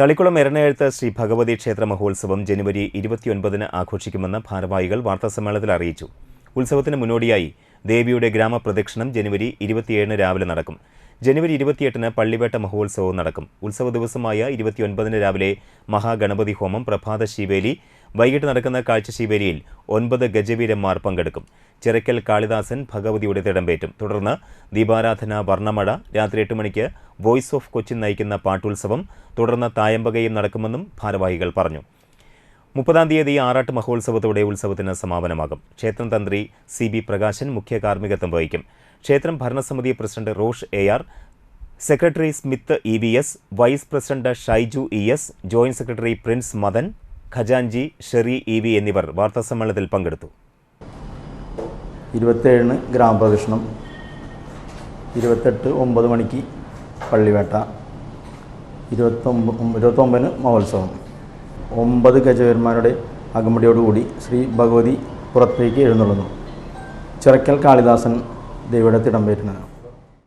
തളിക്കുളം എരണയെഴുത്ത് ശ്രീ ഭഗവതി ക്ഷേത്ര മഹോത്സവം ജനുവരി ഇരുപത്തിയൊൻപതിന് ആഘോഷിക്കുമെന്ന് ഭാരവാഹികൾ വാർത്താസമ്മേളനത്തിൽ അറിയിച്ചു. ഉത്സവത്തിന് മുന്നോടിയായി ദേവിയുടെ ഗ്രാമപ്രദക്ഷിണം ജനുവരി ഇരുപത്തിയേഴിന് രാവിലെ നടക്കും. ജനുവരി ഇരുപത്തിയെട്ടിന് പള്ളിവേട്ട മഹോത്സവവും നടക്കും. ഉത്സവ ദിവസമായ ഇരുപത്തിയൊൻപതിന് രാവിലെ മഹാഗണപതി ഹോമം പ്രഭാത ശിവേലി വൈകിട്ട് നടക്കുന്ന കാഴ്ച ശിവേലിയിൽ ഒൻപത് ഗജവീരന്മാർ പങ്കെടുക്കും. ചിറക്കൽ കാളിദാസൻ ഭഗവതിയുടെ തിടമ്പേറ്റും. തുടർന്ന് ദീപാരാധന വർണമഴ രാത്രി എട്ട് മണിക്ക് വോയിസ് ഓഫ് കൊച്ചിൻ നയിക്കുന്ന പാട്ടുത്സവം തുടർന്ന് തായമ്പകയും നടക്കുമെന്നും ഭാരവാഹികൾ പറഞ്ഞു. മുപ്പതാം തീയതി ആറാട്ട് മഹോത്സവത്തോടെ ഉത്സവത്തിന് സമാപനമാകും. ക്ഷേത്രം തന്ത്രി സി ബി പ്രകാശൻ മുഖ്യ കാർമ്മികത്വം വഹിക്കും. ക്ഷേത്രം ഭരണസമിതി president Rosh A R secretary Smith E V S vice president Shaiju E S joint secretary Prince Madan ഖജാൻജി Sherry E V എന്നിവർ വാർത്താസമ്മേളനത്തിൽ പങ്കെടുത്തു. ഇരുപത്തേഴിന് ഗ്രാമപ്രദക്ഷിണം ഇരുപത്തെട്ട് ഒമ്പത് മണിക്ക് പള്ളിവേട്ട. ഇരുപത്തൊമ്പ ഇരുപത്തൊമ്പതിന് മഹോത്സവം. ഒമ്പത് ഗജവീരന്മാരുടെ അകമ്പടിയോടുകൂടി ശ്രീ ഭഗവതി പുറത്തേക്ക് എഴുന്നള്ളുന്നു. ചിറക്കൽ കാളിദാസൻ ദേവിയുടെ തിടമ്പേറ്റുന്നത്